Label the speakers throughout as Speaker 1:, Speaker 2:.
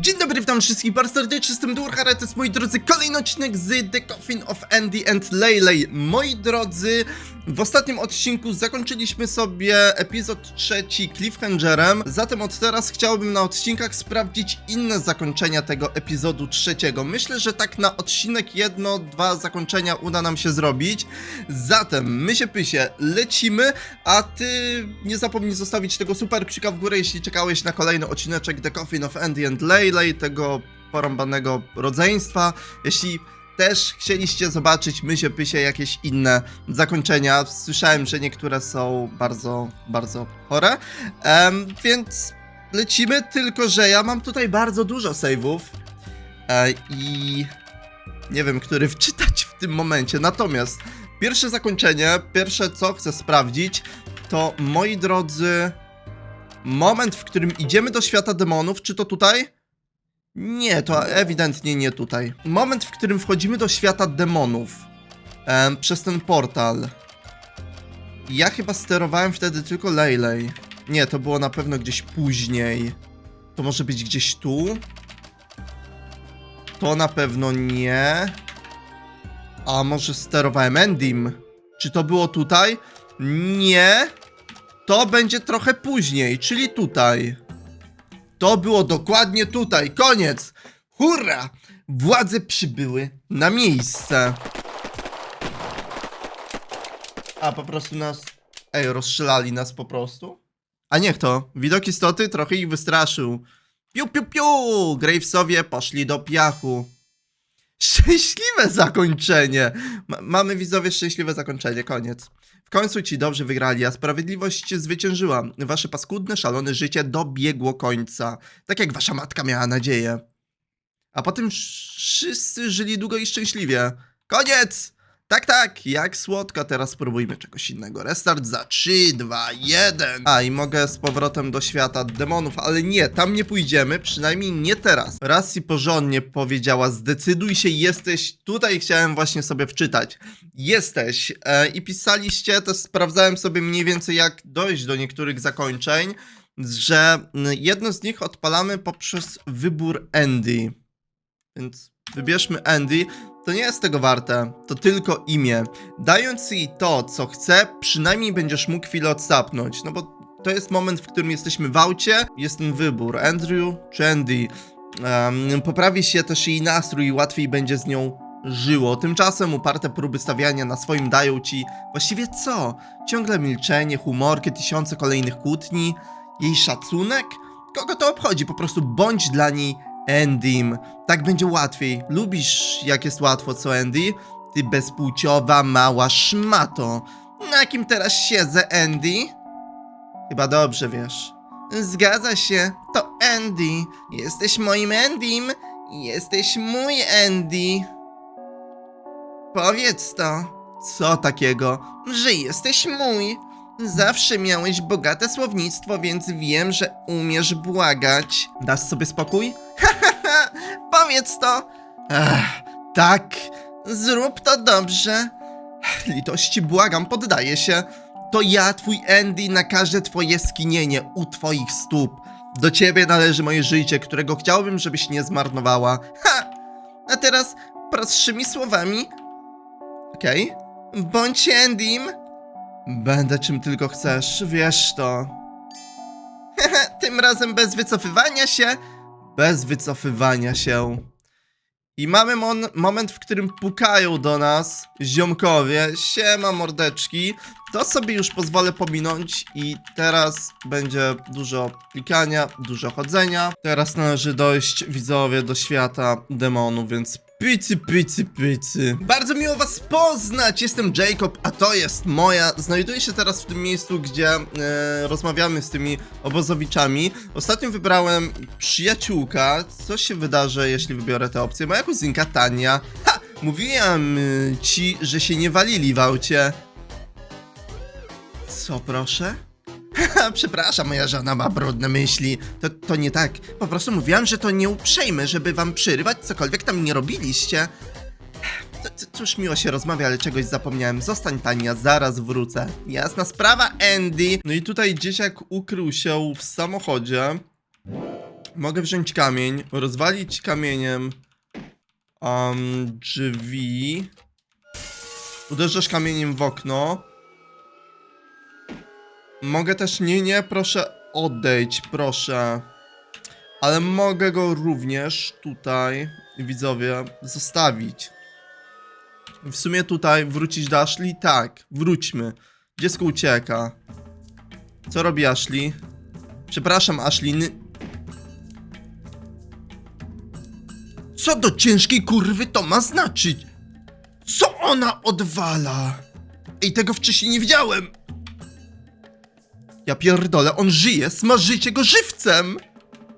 Speaker 1: Dzień dobry, witam wszystkich bardzo serdecznie, jestem Durhara, to jest moi drodzy kolejny odcinek z The Coffin of Andy and Laylay. Moi drodzy, w ostatnim odcinku zakończyliśmy sobie epizod trzeci Cliffhangerem, zatem od teraz chciałbym na odcinkach sprawdzić inne zakończenia tego epizodu trzeciego. Myślę, że tak na odcinek jedno, dwa zakończenia uda nam się zrobić. Zatem, my się pysie, lecimy, a ty nie zapomnij zostawić tego super przyka w górę, jeśli czekałeś na kolejny odcineczek The Coffin of Andy and Laylay, tego porąbanego rodzeństwa. Jeśli też chcieliście zobaczyć mysie pysie jakieś inne zakończenia, słyszałem, że niektóre są bardzo, bardzo chore, Em, więc lecimy, tylko że ja mam tutaj bardzo dużo save'ów e, i nie wiem, który wczytać w tym momencie. Natomiast pierwsze zakończenie, pierwsze co chcę sprawdzić, to moi drodzy, moment, w którym idziemy do świata demonów, czy to tutaj? Nie, to ewidentnie nie tutaj. Moment, w którym wchodzimy do świata demonów em, przez ten portal. Ja chyba sterowałem wtedy tylko Laylay. Nie, to było na pewno gdzieś później. To może być gdzieś tu? To na pewno nie. A może sterowałem Endim? Czy to było tutaj? Nie. To będzie trochę później, czyli tutaj. To było dokładnie tutaj. Koniec. Hurra! Władze przybyły na miejsce. A po prostu nas. Ej, rozstrzelali nas po prostu? A niech to. Widok istoty trochę ich wystraszył. Piu, piu, piu! Gravesowie poszli do piachu. Szczęśliwe zakończenie! Ma mamy widzowie szczęśliwe zakończenie, koniec. W końcu ci dobrze wygrali, a sprawiedliwość zwyciężyła. Wasze paskudne, szalone życie dobiegło końca. Tak jak wasza matka miała nadzieję. A potem wszyscy żyli długo i szczęśliwie. Koniec! Tak, tak, jak słodko, teraz spróbujmy czegoś innego. Restart za 3, 2, 1. A i mogę z powrotem do świata demonów, ale nie, tam nie pójdziemy, przynajmniej nie teraz. Rassi porządnie powiedziała, zdecyduj się, jesteś. Tutaj chciałem właśnie sobie wczytać. Jesteś. E, I pisaliście, też sprawdzałem sobie mniej więcej, jak dojść do niektórych zakończeń, że mm, jedno z nich odpalamy poprzez wybór Andy. Więc wybierzmy Andy. To nie jest tego warte, to tylko imię. Dając jej to, co chce, przynajmniej będziesz mógł chwilę odsapnąć. No bo to jest moment, w którym jesteśmy w aucie, jest ten wybór, Andrew czy Andy. Um, poprawi się też jej nastrój i łatwiej będzie z nią żyło. Tymczasem uparte próby stawiania na swoim dają ci właściwie co? Ciągle milczenie, humorki, tysiące kolejnych kłótni, jej szacunek? Kogo to obchodzi? Po prostu bądź dla niej Endym. Tak będzie łatwiej. Lubisz, jak jest łatwo, co Andy? Ty bezpłciowa mała szmato. Na kim teraz siedzę, Andy? Chyba dobrze wiesz. Zgadza się, to Andy. Jesteś moim Endym. Jesteś mój Andy. Powiedz to. Co takiego? Że jesteś mój. Zawsze miałeś bogate słownictwo, więc wiem, że umiesz błagać. Dasz sobie spokój? Powiedz to. Ech, tak. Zrób to dobrze. Litości błagam, poddaję się. To ja, twój Andy, nakażę twoje skinienie u twoich stóp. Do ciebie należy moje życie, którego chciałbym, żebyś nie zmarnowała. Ha! A teraz prostszymi słowami. Okej. Bądź Andym. Będę czym tylko chcesz, wiesz to. Tym razem bez wycofywania się. Bez wycofywania się. I mamy mon- moment, w którym pukają do nas ziomkowie. Siema mordeczki. To sobie już pozwolę pominąć i teraz będzie dużo klikania, dużo chodzenia. Teraz należy dojść widzowie do świata demonów, więc pycy, pycy, pycy. Bardzo miło was poznać, jestem Jacob, a to jest moja. Znajduję się teraz w tym miejscu, gdzie e, rozmawiamy z tymi obozowiczami. Ostatnio wybrałem przyjaciółka. Co się wydarzy, jeśli wybiorę tę opcję? Moja kuzynka Tania. Ha! Mówiłem y, ci, że się nie walili w aucie. Co proszę? Przepraszam, moja żona ma brudne myśli. To, to nie tak. Po prostu mówiłam, że to nieuprzejme, żeby wam przerywać cokolwiek tam nie robiliście. C- Cóż, miło się rozmawia, ale czegoś zapomniałem. Zostań Tania, zaraz wrócę. Jasna sprawa, Andy. No i tutaj dzieciak ukrył się w samochodzie. Mogę wziąć kamień, rozwalić kamieniem um, drzwi. Uderzasz kamieniem w okno. Mogę też, nie, nie, proszę odejdź, proszę. Ale mogę go również tutaj, widzowie, zostawić. W sumie tutaj wrócić do Ashley? Tak, wróćmy. Dziecko ucieka. Co robi Ashley? Przepraszam, Ashley. Co do ciężkiej kurwy to ma znaczyć? Co ona odwala? Ej, tego wcześniej nie widziałem. Ja pierdolę, on żyje, smażycie go żywcem.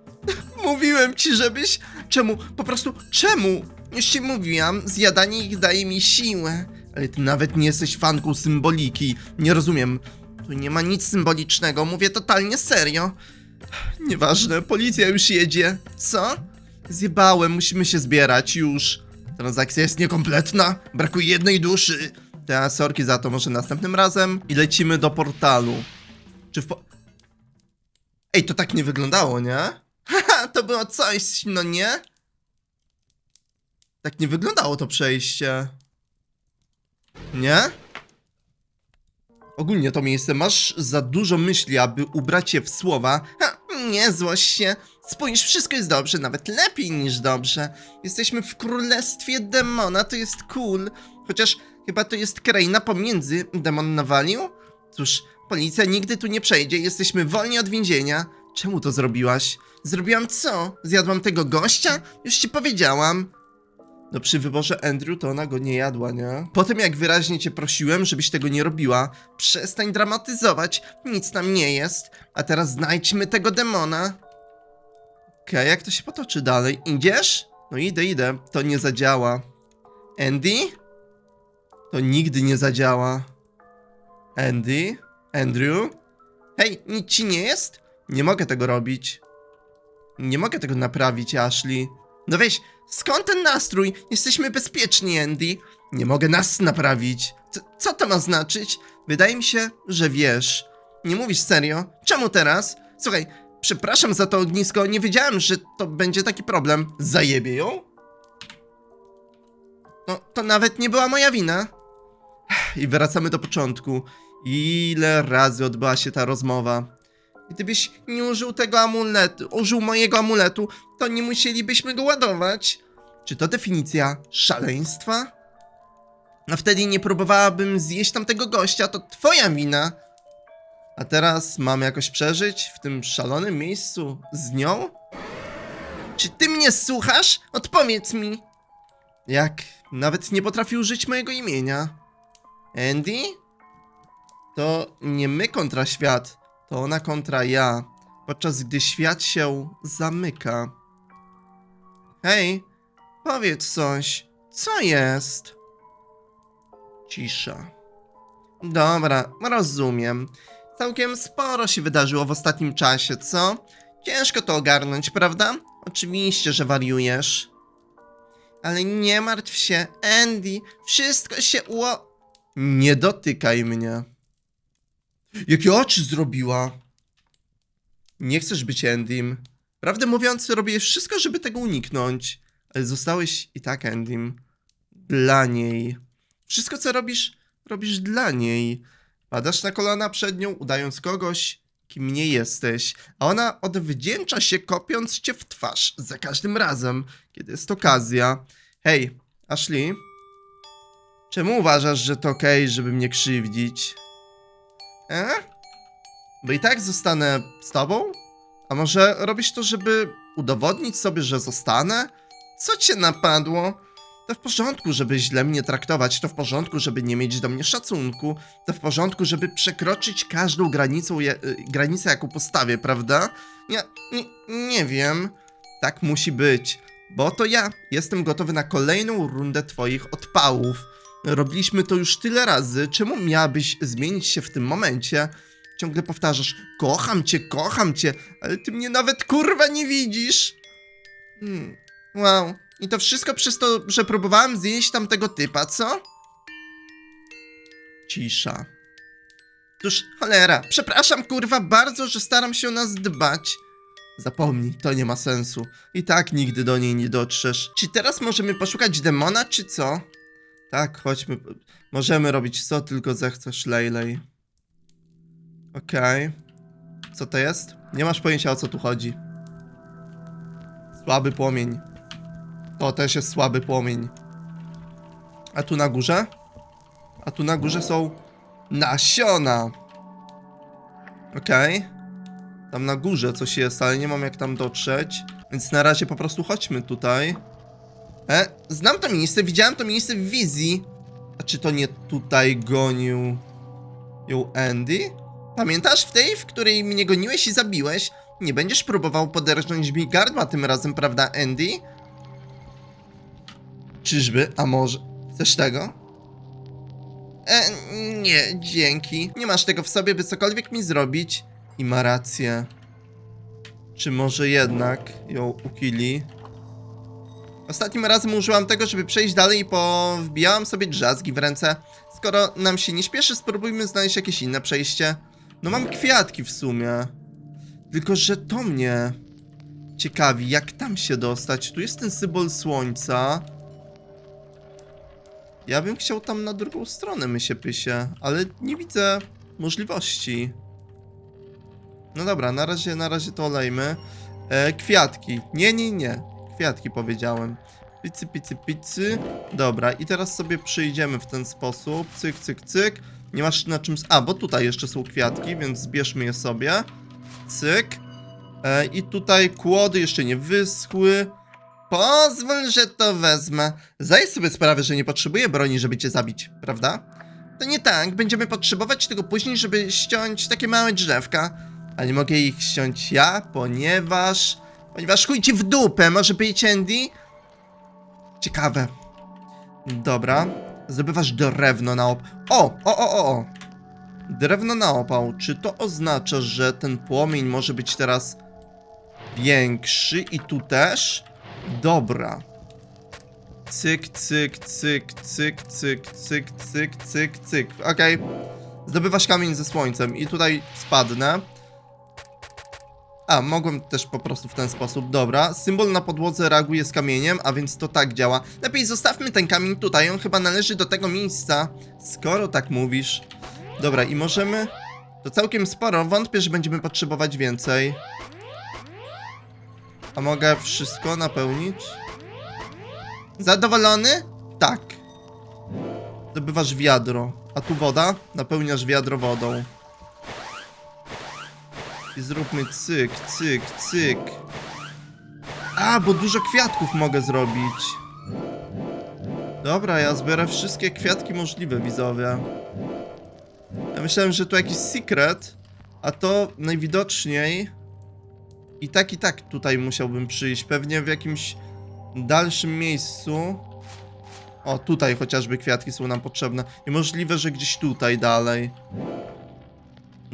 Speaker 1: Mówiłem ci, żebyś... Czemu? Po prostu czemu? Już ci mówiłam, zjadanie ich daje mi siłę. Ale ty nawet nie jesteś fanką symboliki. Nie rozumiem. Tu nie ma nic symbolicznego, mówię totalnie serio. Nieważne, policja już jedzie. Co? Zjebałem, musimy się zbierać już. Transakcja jest niekompletna, brakuje jednej duszy. Te sorki za to może następnym razem. I lecimy do portalu. Czy w po... Ej, to tak nie wyglądało, nie? Haha, to było coś, no nie? Tak nie wyglądało to przejście. Nie? Ogólnie to miejsce masz za dużo myśli, aby ubrać je w słowa. Ha, nie złość się. Spójrz, wszystko jest dobrze, nawet lepiej niż dobrze. Jesteśmy w królestwie demona, to jest cool. Chociaż chyba to jest kraina pomiędzy. Demon nawalił? Cóż, policja nigdy tu nie przejdzie, jesteśmy wolni od więzienia. Czemu to zrobiłaś? Zrobiłam co? Zjadłam tego gościa? Już ci powiedziałam. No przy wyborze Andrew to ona go nie jadła, nie? Po tym jak wyraźnie cię prosiłem, żebyś tego nie robiła, przestań dramatyzować, nic tam nie jest. A teraz znajdźmy tego demona. Okej, jak to się potoczy dalej? Idziesz? No idę, idę. To nie zadziała. Andy? To nigdy nie zadziała. Andy? Andrew? Hej, nic ci nie jest? Nie mogę tego robić. Nie mogę tego naprawić, Ashley. No weź, skąd ten nastrój? Jesteśmy bezpieczni, Andy. Nie mogę nas naprawić. Co, co to ma znaczyć? Wydaje mi się, że wiesz. Nie mówisz serio? Czemu teraz? Słuchaj, przepraszam za to ognisko, nie wiedziałem, że to będzie taki problem. Zajebie ją? No, to nawet nie była moja wina. I wracamy do początku. Ile razy odbyła się ta rozmowa? Gdybyś nie użył tego amuletu, użył mojego amuletu, to nie musielibyśmy go ładować. Czy to definicja szaleństwa? A wtedy nie próbowałabym zjeść tamtego gościa, to twoja wina. A teraz mam jakoś przeżyć w tym szalonym miejscu z nią? Czy ty mnie słuchasz? Odpowiedz mi. Jak nawet nie potrafi użyć mojego imienia. Andy? To nie my kontra świat, to ona kontra ja, podczas gdy świat się zamyka. Hej, powiedz coś, co jest? Cisza. Dobra, rozumiem. Całkiem sporo się wydarzyło w ostatnim czasie, co? Ciężko to ogarnąć, prawda? Oczywiście, że wariujesz. Ale nie martw się, Andy, wszystko się uło... Nie dotykaj mnie. Jakie oczy zrobiła? Nie chcesz być Endym. Prawdę mówiąc, robię wszystko, żeby tego uniknąć. Ale zostałeś i tak Endym. Dla niej. Wszystko, co robisz, robisz dla niej. Padasz na kolana przed nią, udając kogoś, kim nie jesteś. A ona odwdzięcza się, kopiąc cię w twarz za każdym razem, kiedy jest okazja. Hej, Ashley. Czemu uważasz, że to okej, żeby mnie krzywdzić? E? Bo i tak zostanę z tobą? A może robisz to, żeby udowodnić sobie, że zostanę? Co cię napadło? To w porządku, żeby źle mnie traktować, to w porządku, żeby nie mieć do mnie szacunku, to w porządku, żeby przekroczyć każdą granicą, je, y, granicę, jaką postawię, prawda? Ja nie, nie wiem. Tak musi być, bo to ja jestem gotowy na kolejną rundę twoich odpałów. Robiliśmy to już tyle razy, czemu miałabyś zmienić się w tym momencie? Ciągle powtarzasz, kocham cię, kocham cię, ale ty mnie nawet kurwa nie widzisz. Hmm. Wow, i to wszystko przez to, że próbowałem zjeść tamtego typa, co? Cisza. Cóż, cholera, przepraszam kurwa bardzo, że staram się o nas dbać. Zapomnij, to nie ma sensu. I tak nigdy do niej nie dotrzesz. Czy teraz możemy poszukać demona, czy co? Tak, chodźmy. Możemy robić co tylko zechcesz, Lejlej. Okej. Co to jest? Nie masz pojęcia o co tu chodzi. Słaby płomień. To też jest słaby płomień. A tu na górze? A tu na górze są nasiona. Okej. Tam na górze coś jest, ale nie mam jak tam dotrzeć. Więc na razie po prostu chodźmy tutaj. E, znam to miejsce, widziałem to miejsce w wizji. A czy to nie tutaj gonił ją Andy? Pamiętasz w tej, w której mnie goniłeś i zabiłeś? Nie będziesz próbował poderżnąć mi gardła tym razem, prawda, Andy? Czyżby? A może... Chcesz tego? E, nie, dzięki. Nie masz tego w sobie, by cokolwiek mi zrobić. I ma rację. Czy może jednak ją ukili? Ostatnim razem użyłam tego, żeby przejść dalej i powbijałam sobie drzazgi w ręce. Skoro nam się nie śpieszy, spróbujmy znaleźć jakieś inne przejście. No mam kwiatki w sumie. Tylko, że to mnie ciekawi, jak tam się dostać. Tu jest ten symbol słońca. Ja bym chciał tam na drugą stronę, my się pysie, ale nie widzę możliwości. No dobra, na razie, na razie to olejmy. E, kwiatki. Nie, nie, nie. Kwiatki powiedziałem. Picy, picy, picy. Dobra, i teraz sobie przyjdziemy w ten sposób. Cyk, cyk, cyk. Nie masz na czym... A, bo tutaj jeszcze są kwiatki, więc zbierzmy je sobie. Cyk. E, I tutaj kłody jeszcze nie wyschły. Pozwól, że to wezmę. Zdaj sobie sprawę, że nie potrzebuję broni, żeby cię zabić, prawda? To nie tak, będziemy potrzebować tego później, żeby ściąć takie małe drzewka. A nie mogę ich ściąć ja, ponieważ... Ponieważ chuj ci w dupę, może być Andy? Ciekawe. Dobra. Zdobywasz drewno na op... O! O, o, o, o! Drewno na opał. Czy to oznacza, że ten płomień może być teraz większy i tu też? Dobra. Cyk, cyk, cyk, cyk, cyk, cyk, cyk, cyk, cyk. Okej. Zdobywasz kamień ze słońcem i tutaj spadnę. A, mogłem też po prostu w ten sposób. Dobra, symbol na podłodze reaguje z kamieniem, a więc to tak działa. Lepiej zostawmy ten kamień tutaj, on chyba należy do tego miejsca, skoro tak mówisz. Dobra, i możemy... To całkiem sporo, wątpię, że będziemy potrzebować więcej. A mogę wszystko napełnić? Zadowolony? Tak. Zdobywasz wiadro. A tu woda? Napełniasz wiadro wodą. I zróbmy cyk, cyk, cyk. A, bo dużo kwiatków mogę zrobić. Dobra, ja zbiorę wszystkie kwiatki możliwe, widzowie. Ja myślałem, że to jakiś secret, a to najwidoczniej i tak i tak tutaj musiałbym przyjść. Pewnie w jakimś dalszym miejscu. O, tutaj chociażby kwiatki są nam potrzebne. I możliwe, że gdzieś tutaj dalej.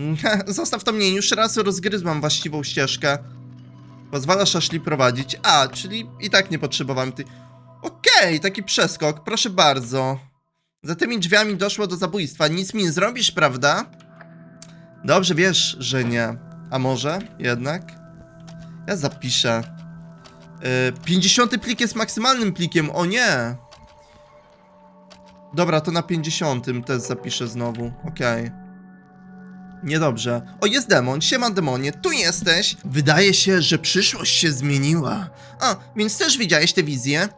Speaker 1: Zostaw to mnie, już raz rozgryzłam właściwą ścieżkę. Pozwalasz Ashley prowadzić. A, czyli i tak nie potrzebowałem tej... Okej, taki przeskok, proszę bardzo. Za tymi drzwiami doszło do zabójstwa. Nic mi nie zrobisz, prawda? Dobrze wiesz, że nie. A może jednak? Ja zapiszę. Yy, 50 plik jest maksymalnym plikiem, o nie! Dobra, to na 50 też zapiszę znowu, okej. Niedobrze. O, jest demon, siema demonie, tu jesteś! Wydaje się, że przyszłość się zmieniła. O, więc też widziałeś tę wizję?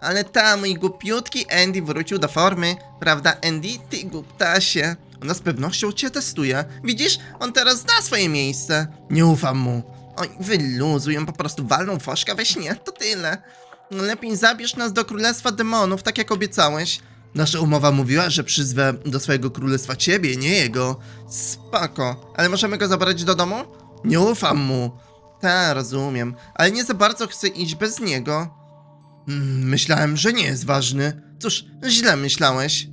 Speaker 1: Ale ta, mój głupiutki Andy wrócił do formy. Prawda, Andy? Ty głuptasie. Ona z pewnością cię testuje. Widzisz? On teraz zna swoje miejsce. Nie ufam mu. Oj, wyluzuj, on po prostu walną foszka we śnie, to tyle. Lepiej zabierz nas do Królestwa Demonów, tak jak obiecałeś. Nasza umowa mówiła, że przyzwę do swojego królestwa ciebie, nie jego. Spoko. Ale możemy go zabrać do domu? Nie ufam mu. Ta, rozumiem. Ale nie za bardzo chcę iść bez niego. Mm, Myślałem, że nie jest ważny. Cóż, źle myślałeś.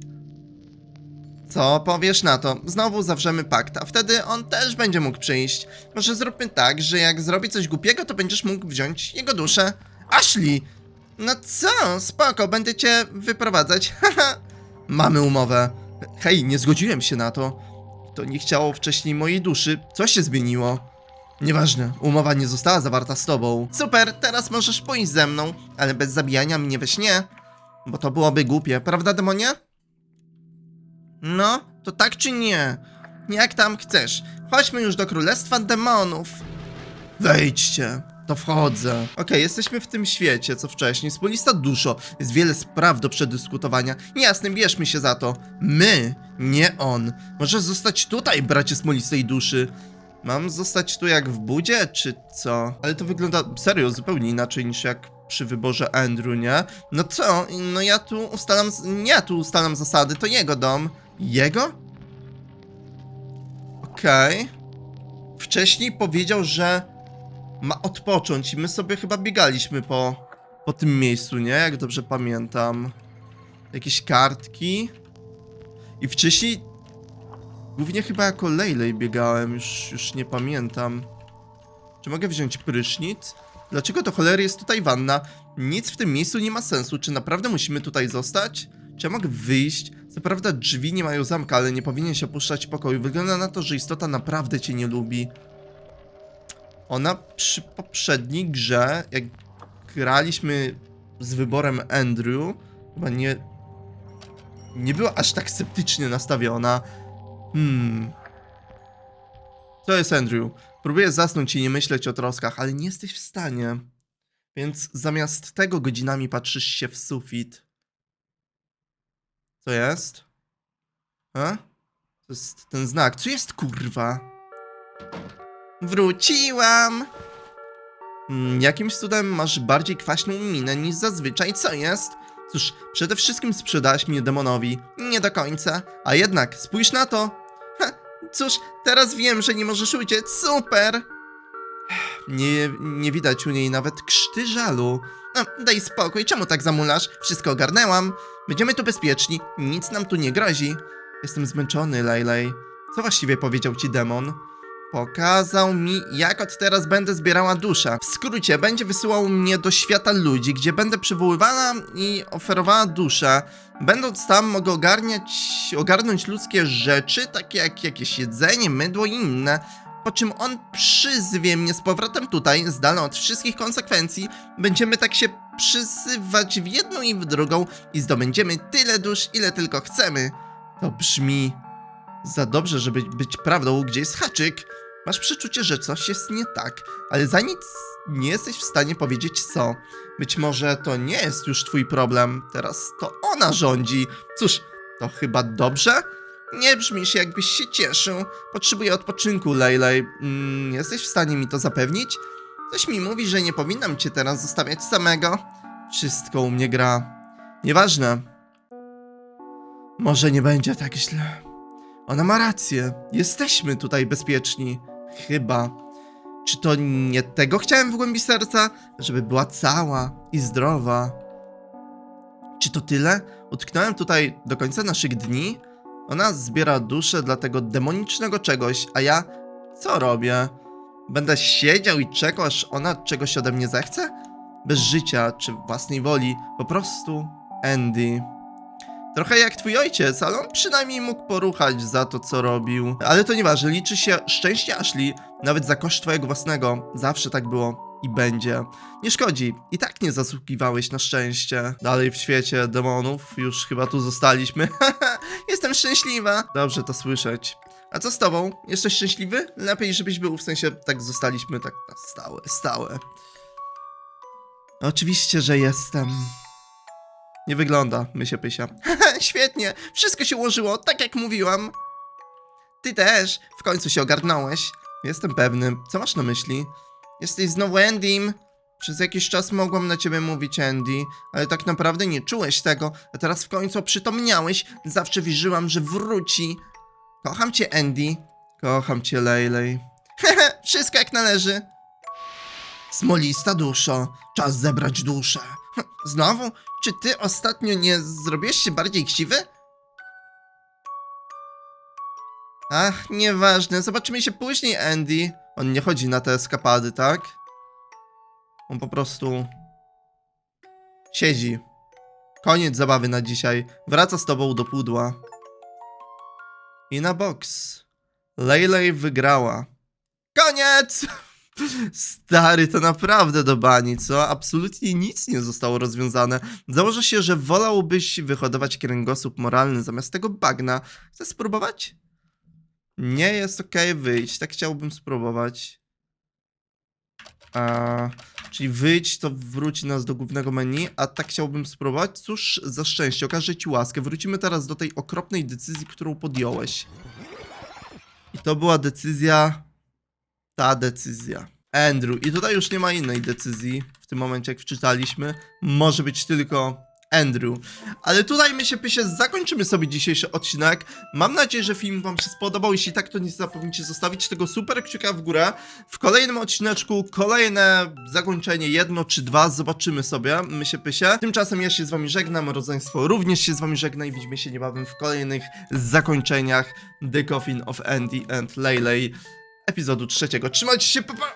Speaker 1: Co powiesz na to? Znowu zawrzemy pakt, a wtedy on też będzie mógł przyjść. Może zróbmy tak, że jak zrobi coś głupiego, to będziesz mógł wziąć jego duszę. Ashley! No co? Spoko, będę cię wyprowadzać. Haha. Mamy umowę. Hej, nie zgodziłem się na to. To nie chciało wcześniej mojej duszy. Co się zmieniło? Nieważne, umowa nie została zawarta z tobą. Super, teraz możesz pójść ze mną, ale bez zabijania mnie we śnie. Bo to byłoby głupie, prawda, demonie? No, to tak czy nie? Jak tam chcesz. Chodźmy już do Królestwa Demonów. Wejdźcie. To wchodzę. Okej, jesteśmy w tym świecie, co wcześniej. Spólista duszo. Jest wiele spraw do przedyskutowania. Jasne, bierzmy się za to. My, nie on. Możesz zostać tutaj, bracie smolistej duszy. Mam zostać tu jak w budzie, czy co? Ale to wygląda serio zupełnie inaczej niż jak przy wyborze Andrew, nie? No co? No ja tu ustalam... Nie ja tu ustalam zasady, to jego dom. Jego? Okej. Wcześniej powiedział, że ma odpocząć i my sobie chyba biegaliśmy po, po tym miejscu, nie? Jak dobrze pamiętam. Jakieś kartki. I wcześniej głównie chyba jako Lejlej biegałem, już, już nie pamiętam. Czy mogę wziąć prysznic? Dlaczego to cholery jest tutaj wanna? Nic w tym miejscu nie ma sensu. Czy naprawdę musimy tutaj zostać? Czy ja mogę wyjść? Co prawda drzwi nie mają zamka, ale nie powinien się opuszczać pokoju. Wygląda na to, że istota naprawdę cię nie lubi. Ona przy poprzedniej grze, jak graliśmy z wyborem Andrew, chyba nie. Nie była aż tak sceptycznie nastawiona. Hmm. To jest Andrew. Próbuję zasnąć i nie myśleć o troskach, ale nie jesteś w stanie. Więc zamiast tego godzinami patrzysz się w sufit. Co jest? A? To jest ten znak. Co jest kurwa? Wróciłam! Mm, jakimś cudem masz bardziej kwaśną minę niż zazwyczaj, co jest? Cóż, przede wszystkim sprzedałaś mnie demonowi. Nie do końca. A jednak, spójrz na to. Ha, cóż, teraz wiem, że nie możesz uciec. Super! Nie, nie widać u niej nawet krzty żalu. No, daj spokój, czemu tak zamulasz? Wszystko ogarnęłam. Będziemy tu bezpieczni. Nic nam tu nie grozi. Jestem zmęczony, Lejlej. Co właściwie powiedział ci demon? Pokazał mi, jak od teraz będę zbierała duszę. W skrócie, będzie wysyłał mnie do świata ludzi, gdzie będę przywoływana i oferowała duszę. Będąc tam, mogę ogarniać, ogarnąć ludzkie rzeczy, takie jak jakieś jedzenie, mydło i inne. Po czym on przyzwie mnie z powrotem tutaj, z dala od wszystkich konsekwencji. Będziemy tak się przyzywać w jedną i w drugą i zdobędziemy tyle dusz, ile tylko chcemy. To brzmi za dobrze, żeby być prawdą, gdzie jest haczyk. Masz przeczucie, że coś jest nie tak, ale za nic nie jesteś w stanie powiedzieć co. Być może to nie jest już twój problem, teraz to ona rządzi. Cóż, to chyba dobrze? Nie brzmisz jakbyś się cieszył. Potrzebuję odpoczynku, Lejlej. Mm, jesteś w stanie mi to zapewnić? Coś mi mówi, że nie powinnam cię teraz zostawiać samego. Wszystko u mnie gra. Nieważne. Może nie będzie tak źle. Ona ma rację. Jesteśmy tutaj bezpieczni. Chyba. Czy to nie tego chciałem w głębi serca? Żeby była cała i zdrowa. Czy to tyle? Utknąłem tutaj do końca naszych dni? Ona zbiera duszę dla tego demonicznego czegoś, a ja co robię? Będę siedział i czekał, aż ona czegoś ode mnie zechce? Bez życia czy własnej woli, po prostu Andy. Trochę jak twój ojciec, ale on przynajmniej mógł poruchać za to, co robił. Ale to nieważne, liczy się szczęście Ashley, nawet za koszt twojego własnego. Zawsze tak było i będzie. Nie szkodzi, i tak nie zasługiwałeś na szczęście. Dalej w świecie demonów, już chyba tu zostaliśmy. Jestem szczęśliwa. Dobrze to słyszeć. A co z tobą? Jesteś szczęśliwy? Lepiej, żebyś był, w sensie tak zostaliśmy tak na stałe, stałe. Oczywiście, że jestem. Nie wygląda, mysie pysia. Świetnie, wszystko się ułożyło, tak jak mówiłam. Ty też, w końcu się ogarnąłeś. Jestem pewny. Co masz na myśli? Jesteś znowu Andym? Przez jakiś czas mogłam na ciebie mówić Andy, ale tak naprawdę nie czułeś tego, a teraz w końcu przytomniałeś. Zawsze wierzyłam, że wróci. Kocham cię, Andy. Kocham cię, Lejlej. Wszystko jak należy. Smolista duszo, czas zebrać duszę. Znowu? Czy ty ostatnio nie zrobiłeś się bardziej chciwy? Ach, nieważne, zobaczymy się później, Andy. On nie chodzi na te eskapady, tak? On po prostu... Siedzi. Koniec zabawy na dzisiaj. Wraca z tobą do pudła. I na boks. Leylay wygrała. Koniec! Stary, to naprawdę do bani, co? Absolutnie nic nie zostało rozwiązane. Założę się, że wolałbyś wyhodować kręgosłup moralny zamiast tego bagna. Chcesz spróbować? Nie jest okej, wyjść. Tak chciałbym spróbować. A, czyli wyjść to wróci nas do głównego menu, a tak chciałbym spróbować. Cóż za szczęście, okażę ci łaskę. Wrócimy teraz do tej okropnej decyzji, którą podjąłeś. I to była decyzja. Ta decyzja. Andrew. I tutaj już nie ma innej decyzji. W tym momencie, jak wczytaliśmy, może być tylko Andrew. Ale tutaj my się pysie zakończymy sobie dzisiejszy odcinek. Mam nadzieję, że film wam się spodobał. Jeśli tak, to nie zapomnijcie zostawić tego super kciuka w górę. W kolejnym odcineczku kolejne zakończenie, jedno czy dwa, zobaczymy sobie, my się pysie. Tymczasem ja się z wami żegnam, rodzeństwo również się z wami żegna i widzimy się niebawem w kolejnych zakończeniach The Coffin of Andy and Laylay epizodu trzeciego. Trzymajcie się, pa! pa!